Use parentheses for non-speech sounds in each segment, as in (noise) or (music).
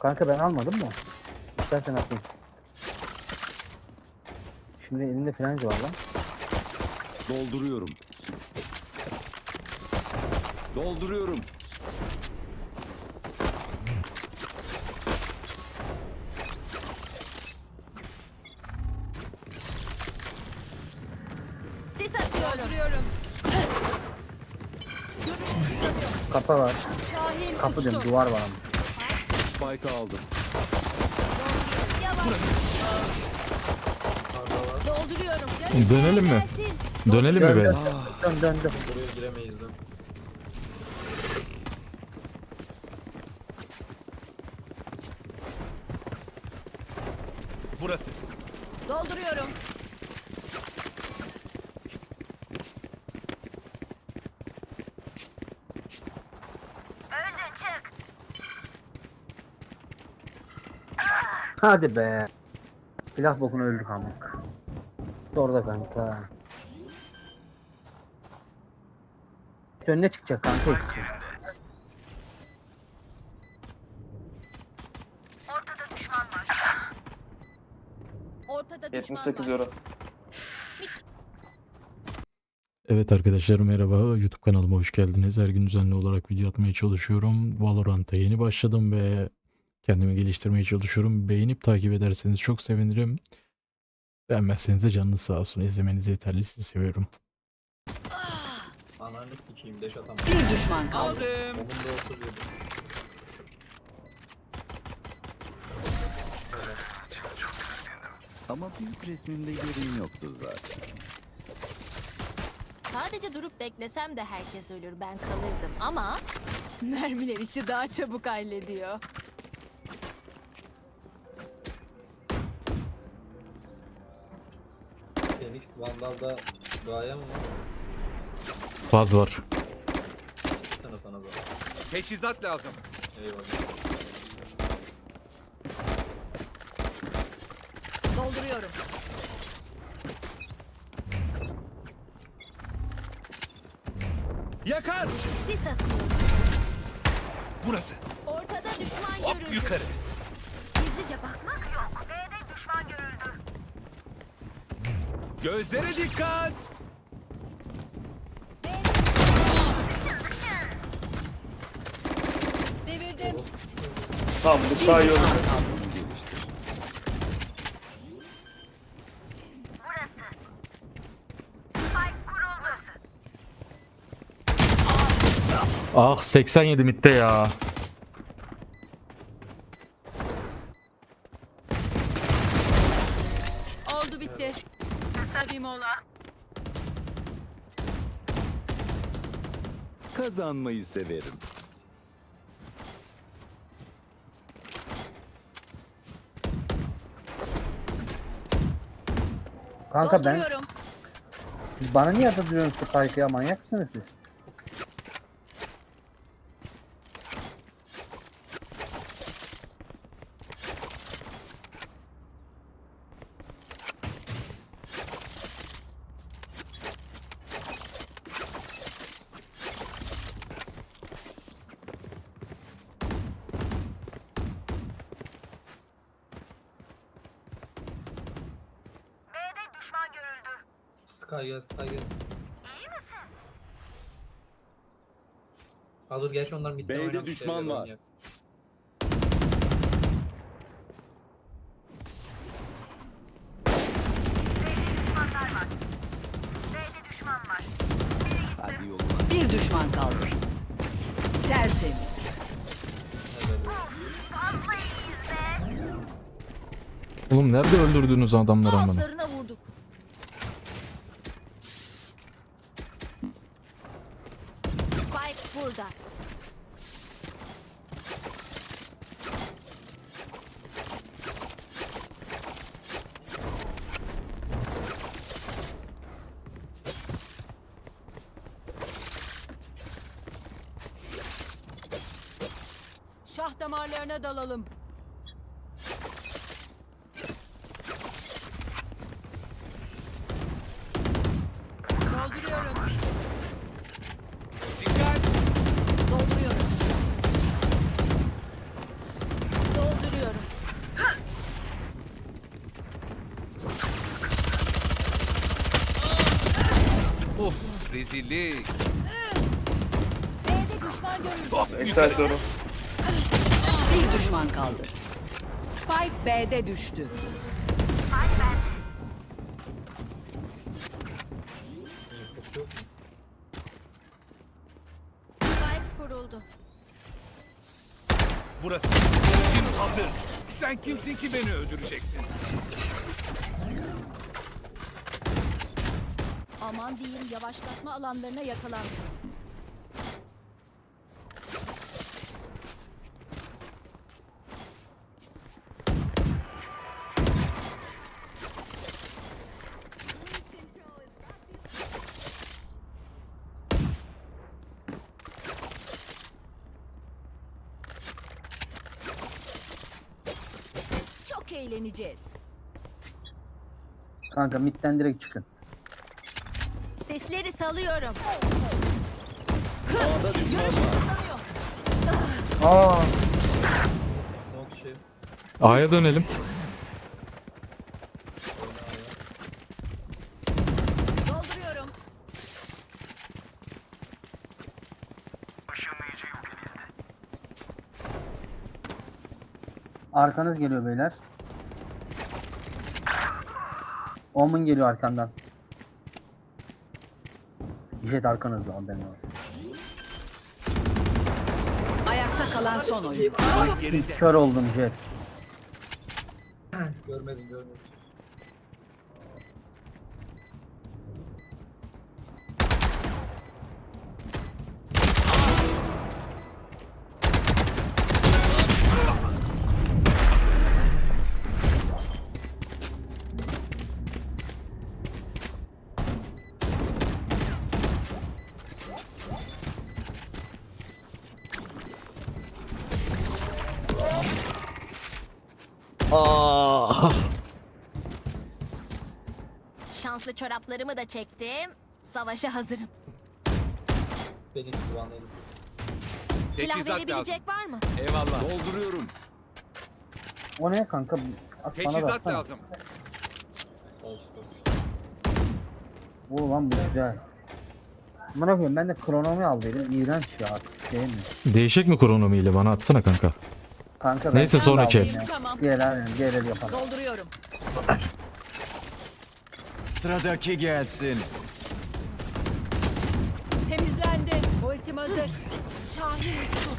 Kanka ben almadım mı? İstersen atayım. Şimdi elimde frenci var lan. Dolduruyorum. Dolduruyorum. Sis atıyorum. Kapı var. Şahin Kapı uçtu. diyorum duvar var ama. Spike aldım. Dolduruyorum. Dönelim mi? Dönelim mi be? dön, dön, dön, dön. Buraya giremeyiz lan. Burası. Dolduruyorum. Hadi be. Silah bokunu öldük amk. Orada kanka. Önüne çıkacak kanka ikisi. Ortada düşman 78 var. euro. Evet arkadaşlar merhaba. YouTube kanalıma hoş geldiniz. Her gün düzenli olarak video atmaya çalışıyorum. Valorant'a yeni başladım ve kendimi geliştirmeye çalışıyorum. Beğenip takip ederseniz çok sevinirim. Beğenmezseniz de canınız sağ olsun. İzlemeniz yeterli. Sizi seviyorum. Ananı sikeyim deş atamam. Bir düşman kaldı. Aldım. Onun da 37. Ama büyük resmimde yerin yoktu zaten. Sadece durup beklesem de herkes ölür ben kalırdım ama mermiler işi daha çabuk hallediyor. Vandal'da gaye mi var? Faz var. Sana sana zaten. Teçhizat lazım. Eyvallah. Dolduruyorum. Yakar. Sis atıyorum. Burası. Ortada düşman Hop görüldü. yukarı. Gizlice bakmak yok. B'de düşman görüldü. Gözlere dikkat. Devirdim. Tamam bıçağı yok. Ah 87 mitte ya. Kazanmayı severim. Kanka ben Dolduruyorum. bana niye atıyorsunuz şu kaykıya manyak mısınız siz? Gerçi onlar midde B'de oynamış düşman şeyler var. oynuyor. Hadi yoluna. Bir düşman kaldı. Tertemiz. Helal olsun. Oğlum nerede öldürdünüz adamları amına? Ağızlarına vurduk. Spike burada. Allah damarlarına dalalım. Dolduruyorum. Dikkat! Dolduruyorum. Dolduruyorum. Of rezillik. B'de düşman görüldü. Ah, Hop, Yüksel soru. Bir düşman kaldı. Spike B'de düştü. Spike kuruldu. Burası. Ultim hazır. Sen kimsin ki beni öldüreceksin? Aman diyeyim yavaşlatma alanlarına yakalandı. Çok eğleneceğiz. Kanka midden direkt çıkın. Sesleri salıyorum. A'da düşman var. Salıyor. Aa, Ne şey. A'ya dönelim. Dolduruyorum. arkanız geliyor beyler. Omen geliyor arkandan. Jet arkanızda haberin olsun. Ayakta kalan son oyun. Kör oldum Jet. Görmedim görmedim. Çoraplarımı da çektim. Savaşa hazırım. Beni güvenliydi. Silah Teçhizat verebilecek var mı? Eyvallah. Dolduruyorum. O ne kanka? At bana Teçhizat lazım. Oo lan bu güzel. Bana koyayım ben de kronomi aldıydım. İğrenç ya. Sevmiyorum. Değişik mi kronomiyle bana atsana kanka. Kanka Neyse, sonraki. Tamam. Diğer aynen diğer el yapalım. Dolduruyorum. Sıradaki gelsin. Temizlendi. Ultim hazır. Şahin uçtu.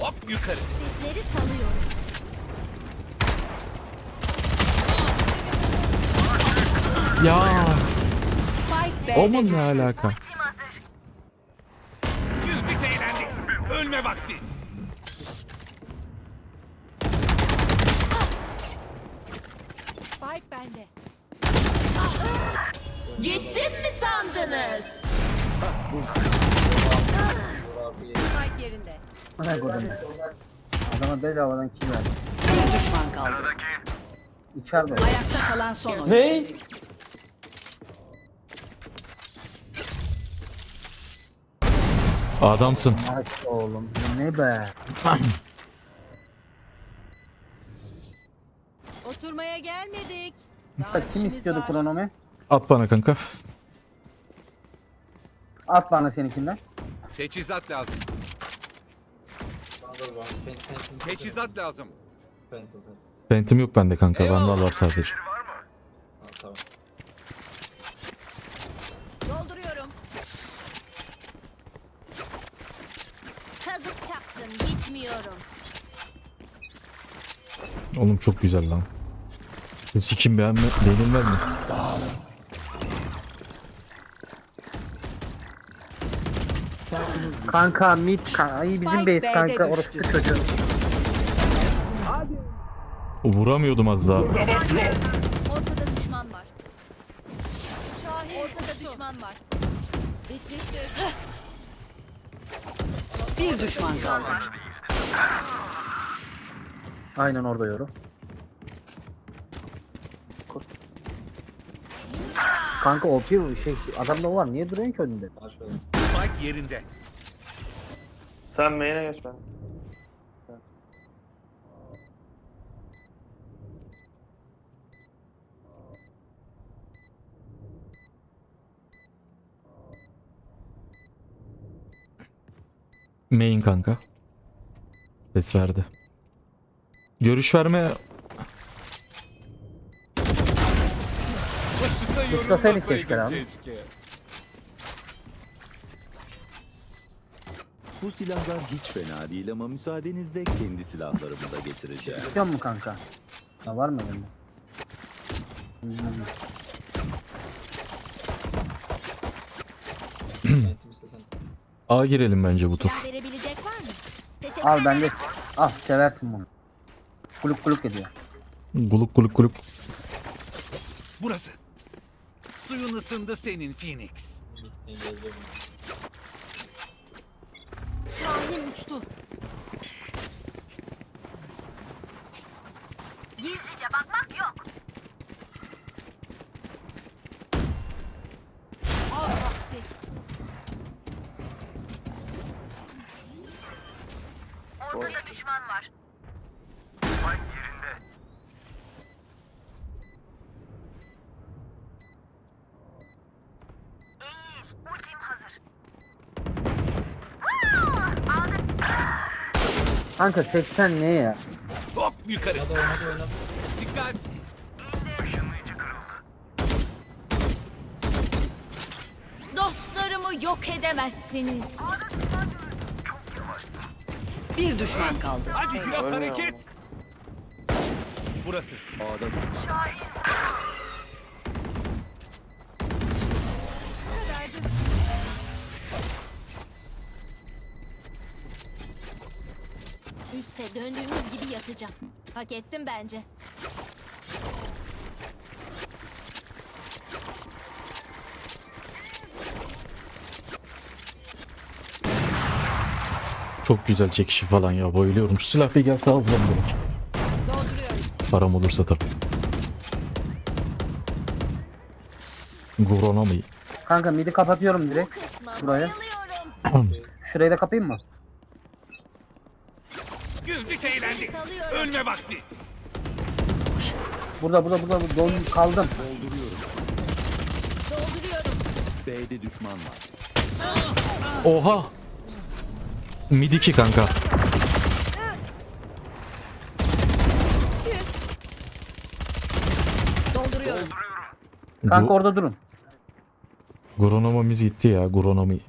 Hop yukarı. Sesleri salıyorum. Ya Spike B'de Omen ne düştü. alaka? Eğlendik. Ölme vakti. Yerinde. Bana koydum. Adama bedavadan kill verdim. Bir düşman kaldı. İçeride. Ayakta kalan son oyun. Ne? Adamsın. Aç oğlum. Bu ne be? (clears throat) Oturmaya gelmedik. Usta kim istiyordu kronomi? At bana kanka. At bana seninkinden. Teçhizat lazım. Var. Pen, Teçhizat lazım. Pen, pen. Pentim yok bende kanka. Eyvallah. Vandal var sadece. Ha, tamam. Dolduruyorum. Kazık çaktım. Gitmiyorum. Oğlum çok güzel lan. Sikim beğenme, beğenilmez mi? Kanka mid ka Ay bizim Spike base B'de kanka düştü. orası çocuğu. Vuramıyordum az daha. Ortada düşman var. Ortada düşman var. Bir düşman kaldı. Aynen orada yorum. Kanka OP şey adamda var niye duruyorsun ki önünde? Spike yerinde. Sen main'e geç ben. Main kanka. Ses verdi. Görüş verme Kutlasaydık keşke lan. Bu silahlar hiç fena değil ama müsaadenizle kendi silahlarımı da getireceğim. İstiyor mu kanka? Ha var mı bende? Hmm. A girelim bence bu tur. Silah verebilecek var mı? Teşekkür Al bende. Ah seversin bunu. Kuluk kuluk ediyor. Guluk guluk guluk. Burası. Suyun ısındı senin Phoenix. Şahin uçtu. Gizlice bakmak yok. Av vakti. Ortada düşman var. Kanka 80 ne ya? Hop yukarı. Oynadı oynadı oynadı. Dikkat. Dostlarımı yok edemezsiniz. Bir düşman kaldı. Hadi biraz hareket. Burası. A'da düşman. Üste döndüğümüz gibi yatacağım. Hak ettim bence. Çok güzel çekişi falan ya bayılıyorum. Şu silah bir gelse al lan bunu. Param olursa tabii. Gorona mı? Kanka midi kapatıyorum direkt. Bayılıyorum. Şurayı da kapayım mı? Eğlendik. Ölme vakti. Burada burada burada don kaldım. Dolduruyorum. Dolduruyorum. B'de düşman var. Oha! Mid 2 kanka. Dolduruyorum. Kanka orada durun. Gronomamiz gitti ya Gronomi.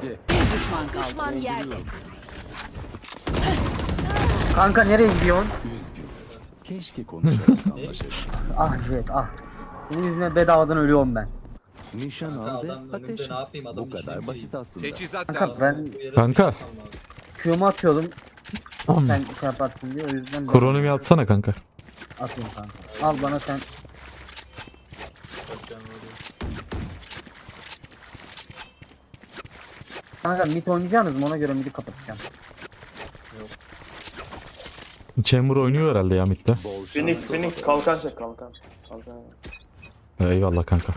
Gitti. Bir düşman kaldı. Düşman yerde. Kanka nereye gidiyorsun? Üzgün. Keşke konuşarak anlaşabilsek. (laughs) Ah Jet ah. Senin yüzüne bedavadan ölüyorum ben. Nişan al ve ateş. ne yapayım, adamın Bu kadar basit aslında. Teçhizat Kanka lazım. ben Bu yere Kanka. lazım. Q'mu atıyordum. Sen şey yaparsın diye o yüzden ben Kronomi atsana kanka. atıyorum kanka. Al bana sen. Kanka mid oynayacaksınız mı ona göre midi kapatacağım. Chamber oynuyor herhalde ya midde. Phoenix, Phoenix kalkan çek kalkan. Kalkan. Eyvallah kanka.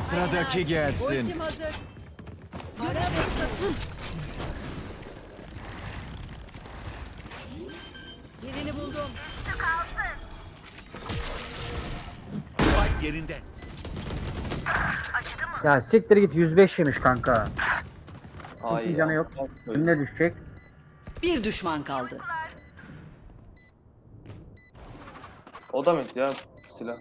Sıradaki gelsin. Ultim hazır buldum. Spike yerinde. Ya siktir git 105 yemiş kanka. Ay Hiç canı yok. Önüne düşecek. Bir düşman kaldı. O da mı ya silah?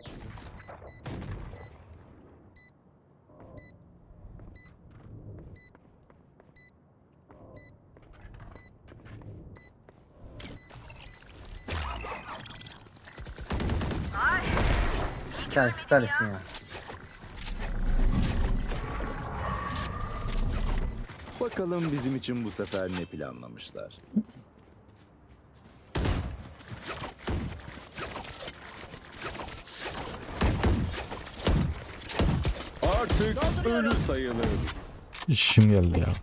Sen süpersin ya. Bakalım bizim için bu sefer ne planlamışlar. Artık ölü sayılır. İşim geldi ya.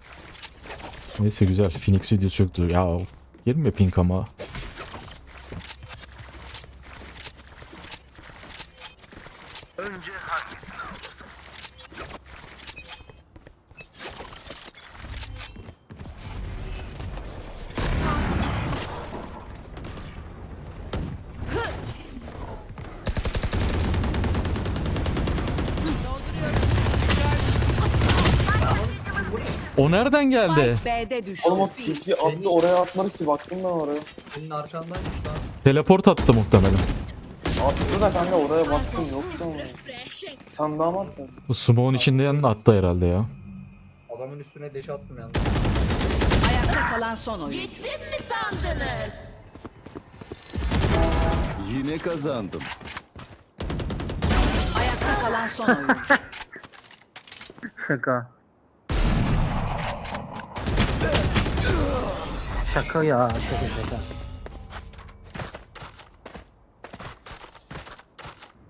Neyse güzel. Phoenix videosu yoktu. Ya ya pink ama. O nereden geldi? Spike B'de düştü. Oğlum o tilki attı oraya atmadı ki baktım ben oraya. Senin arkandaymış lan. Teleport attı muhtemelen. Attı da kanka oraya baktım yoktu ama. Tane daha mı attı? Bu smoke'un içinde yanına attı herhalde ya. Adamın üstüne deş attım yalnız. Ayakta kalan son oyuncu. Gittim mi sandınız? Yine kazandım. Ayakta kalan son oyuncu. (laughs) Şaka. Şaka ya şaka şaka.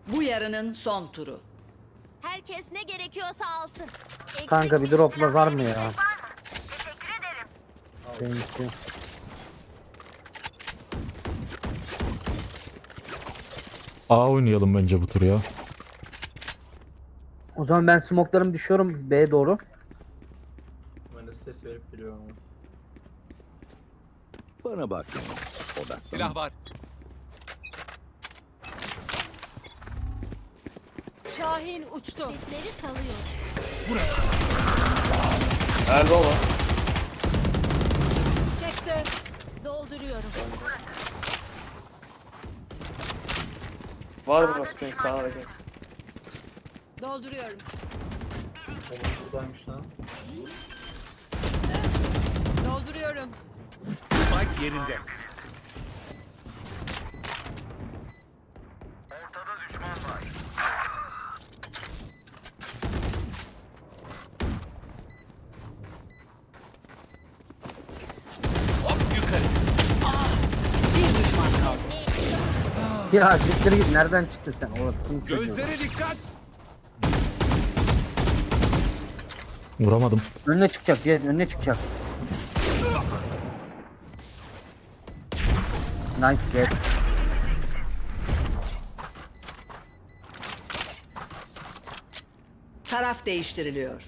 Bu yarının son turu. Herkes ne gerekiyorsa alsın. Eksik Kanka bir dropla var mı ya? Benimki. A oynayalım bence bu tur ya. O zaman ben smoklarım düşüyorum B'ye doğru. Ben de ses verip geliyorum ama. Bana bakmayın. Odaklan. Silah var. Şahin uçtu. Sesleri salıyor. Elde o var. Çekti. Dolduruyorum. Var biraz pink sana hareket. Dolduruyorum. Oğlum buradaymış lan. Dolduruyorum. Yerinde. Hop yukarı. Bir düşman kaldı. Ya siktir git nereden çıktın sen? Orası? Gözlere dikkat. Vuramadım. Önüne çıkacak Jet önüne çıkacak. Nice Jet. Taraf değiştiriliyor.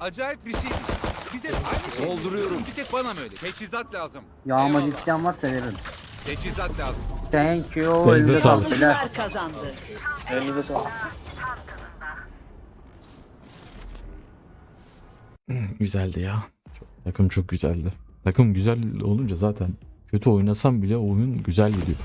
Acayip bir şey. Bize aynı şey. Dolduruyorum. Bir tek bana mı öyle? Teçhizat lazım. Yağmacı Eyvallah. isteyen varsa veririm. Teçhizat lazım. Thank you. Elde Elinize sağlık. sağlık. beyler. Savunucular kazandı. Elinize sağlık. Güzeldi ya. Çok- takım çok güzeldi. Takım güzel olunca zaten kötü oynasam bile oyun güzel gidiyor.